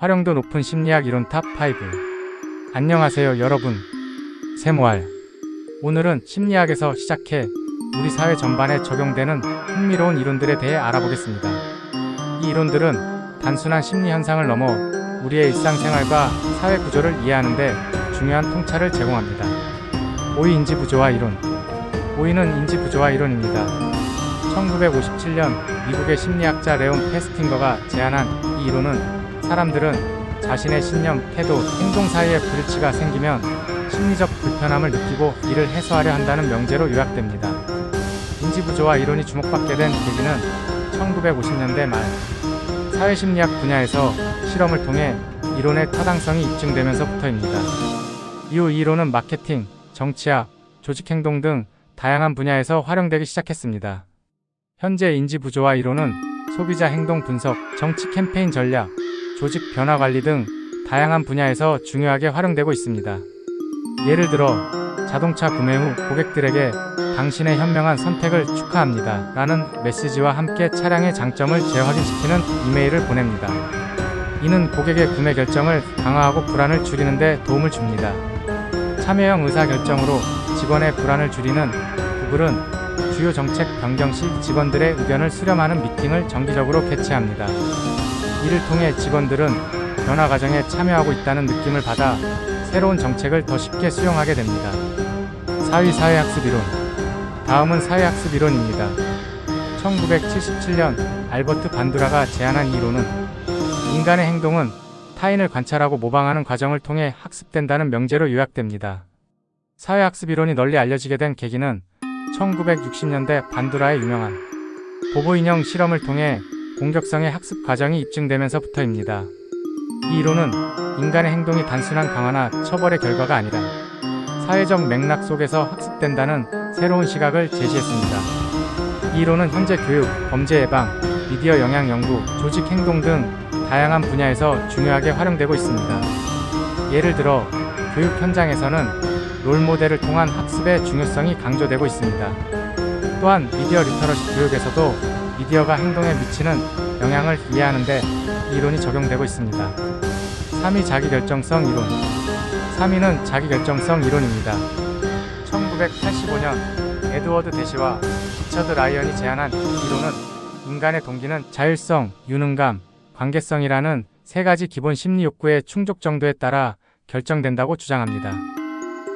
활용도 높은 심리학 이론 탑5. 안녕하세요, 여러분. 세모알. 오늘은 심리학에서 시작해 우리 사회 전반에 적용되는 흥미로운 이론들에 대해 알아보겠습니다. 이 이론들은 단순한 심리 현상을 넘어 우리의 일상생활과 사회 구조를 이해하는데 중요한 통찰을 제공합니다. 오이 인지 부조화 이론. 오이는 인지 부조화 이론입니다. 1957년 미국의 심리학자 레온 페스팅거가 제안한 이 이론은 사람들은 자신의 신념, 태도, 행동 사이에 불일치가 생기면 심리적 불편함을 느끼고 이를 해소하려 한다는 명제로 요약됩니다. 인지부조화 이론이 주목받게 된 계기는 1950년대 말 사회심리학 분야에서 실험을 통해 이론의 타당성이 입증되면서부터입니다. 이후 이 이론은 마케팅, 정치학, 조직행동 등 다양한 분야에서 활용되기 시작했습니다. 현재 인지부조화 이론은 소비자 행동 분석, 정치 캠페인 전략, 조직 변화 관리 등 다양한 분야에서 중요하게 활용되고 있습니다. 예를 들어 자동차 구매 후 고객들에게 당신의 현명한 선택을 축하합니다. 라는 메시지와 함께 차량의 장점을 재확인시키는 이메일을 보냅니다. 이는 고객의 구매 결정을 강화하고 불안을 줄이는 데 도움을 줍니다. 참여형 의사결정으로 직원의 불안을 줄이는 구글은 주요 정책 변경 시 직원들의 의견을 수렴하는 미팅을 정기적으로 개최합니다. 이를 통해 직원들은 변화 과정에 참여하고 있다는 느낌을 받아 새로운 정책을 더 쉽게 수용하게 됩니다. 사위 사회학습 이론. 다음은 사회학습 이론입니다. 1977년 알버트 반두라가 제안한 이 이론은 인간의 행동은 타인을 관찰하고 모방하는 과정을 통해 학습된다는 명제로 요약됩니다. 사회학습 이론이 널리 알려지게 된 계기는 1960년대 반두라의 유명한 보보 인형 실험을 통해 공격성의 학습 과정이 입증되면서부터입니다. 이 이론은 인간의 행동이 단순한 강화나 처벌의 결과가 아니라 사회적 맥락 속에서 학습된다는 새로운 시각을 제시했습니다. 이 이론은 현재 교육, 범죄 예방, 미디어 영향 연구, 조직 행동 등 다양한 분야에서 중요하게 활용되고 있습니다. 예를 들어 교육 현장에서는 롤모델을 통한 학습의 중요성이 강조되고 있습니다. 또한 미디어 리터러시 교육에서도 미디어가 행동에 미치는 영향을 이해하는데 이 이론이 적용되고 있습니다. 3위 자기결정성 이론 3위는 자기결정성 이론입니다. 1985년 에드워드 대시와 리처드 라이언이 제안한 이 이론은 인간의 동기는 자율성, 유능감, 관계성이라는 세 가지 기본 심리 욕구의 충족 정도에 따라 결정된다고 주장합니다.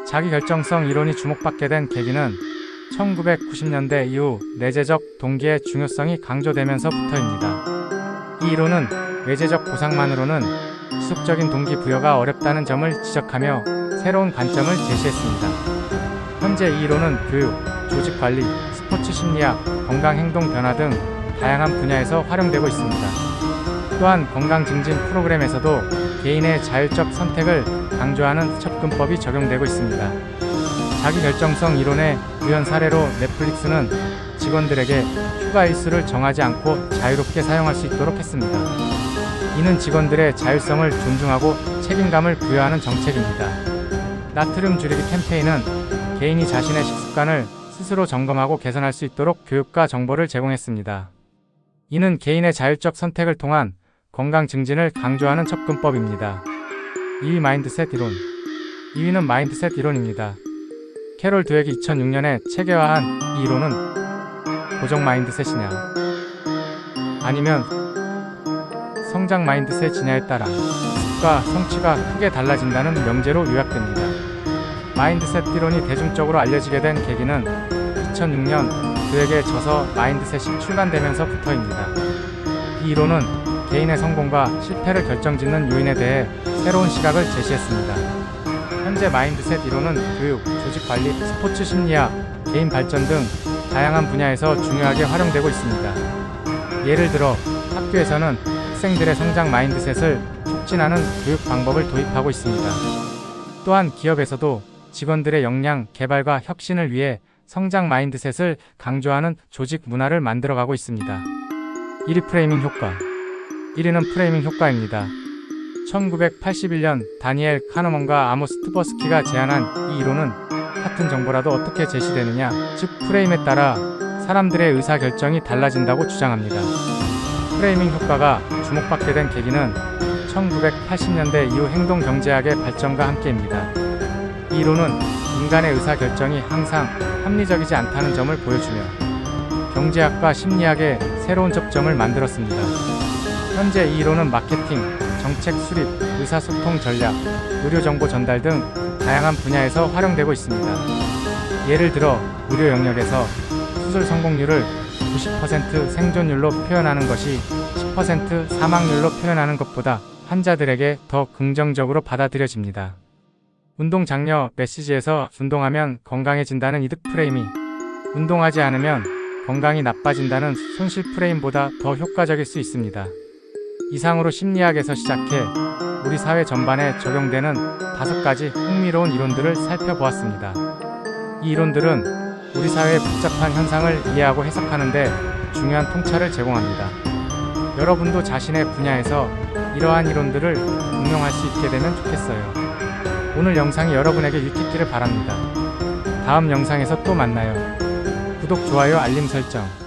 자기결정성 이론이 주목받게 된 계기는 1990년대 이후 내재적 동기의 중요성이 강조되면서부터입니다. 이 이론은 외재적 보상만으로는 지속적인 동기 부여가 어렵다는 점을 지적하며 새로운 관점을 제시했습니다. 현재 이 이론은 교육, 조직 관리, 스포츠 심리학, 건강 행동 변화 등 다양한 분야에서 활용되고 있습니다. 또한 건강 증진 프로그램에서도 개인의 자율적 선택을 강조하는 접근법이 적용되고 있습니다. 자기결정성 이론의 우연 사례로 넷플릭스는 직원들에게 휴가 일수를 정하지 않고 자유롭게 사용할 수 있도록 했습니다. 이는 직원들의 자율성을 존중하고 책임감을 부여하는 정책입니다. 나트륨 줄이기 캠페인은 개인이 자신의 식습관을 스스로 점검하고 개선할 수 있도록 교육과 정보를 제공했습니다. 이는 개인의 자율적 선택을 통한 건강 증진을 강조하는 접근법입니다. 2위 마인드셋 이론 2위는 마인드셋 이론입니다. 캐롤 드웨기 2006년에 체계화한 이 이론은 고정 마인드셋이냐 아니면 성장 마인드셋이냐에 따라 습과 성취가 크게 달라진다는 명제로 요약됩니다. 마인드셋 이론이 대중적으로 알려지게 된 계기는 2006년 그에게 져서 마인드셋이 출간되면서부터입니다. 이 이론은 개인의 성공과 실패를 결정짓는 요인에 대해 새로운 시각을 제시했습니다. 현재 마인드셋 이론은 교육, 조직 관리, 스포츠 심리학, 개인 발전 등 다양한 분야에서 중요하게 활용되고 있습니다. 예를 들어 학교에서는 학생들의 성장 마인드셋을 촉진하는 교육 방법을 도입하고 있습니다. 또한 기업에서도 직원들의 역량 개발과 혁신을 위해 성장 마인드셋을 강조하는 조직 문화를 만들어가고 있습니다. 1위 프레이밍 효과 1위는 프레이밍 효과입니다. 1981년 다니엘 카너먼과 아모스 트버스키가 제안한 이 이론은 같은 정보라도 어떻게 제시되느냐, 즉 프레임에 따라 사람들의 의사결정이 달라진다고 주장합니다. 프레이밍 효과가 주목받게 된 계기는 1980년대 이후 행동 경제학의 발전과 함께입니다. 이 이론은 인간의 의사 결정이 항상 합리적이지 않다는 점을 보여주며 경제학과 심리학의 새로운 접점을 만들었습니다. 현재 이 이론은 마케팅, 정책 수립, 의사소통 전략, 의료 정보 전달 등 다양한 분야에서 활용되고 있습니다. 예를 들어 의료 영역에서 수술 성공률을 90% 생존율로 표현하는 것이 10% 사망률로 표현하는 것보다 환자들에게 더 긍정적으로 받아들여집니다. 운동 장려 메시지에서 운동하면 건강해진다는 이득 프레임이 운동하지 않으면 건강이 나빠진다는 손실 프레임보다 더 효과적일 수 있습니다. 이상으로 심리학에서 시작해 우리 사회 전반에 적용되는 다섯 가지 흥미로운 이론들을 살펴보았습니다. 이 이론들은 우리 사회의 복잡한 현상을 이해하고 해석하는데 중요한 통찰을 제공합니다. 여러분도 자신의 분야에서 이러한 이론들을 응용할 수 있게 되면 좋겠어요. 오늘 영상이 여러분에게 유익했기를 바랍니다. 다음 영상에서 또 만나요. 구독, 좋아요, 알림 설정.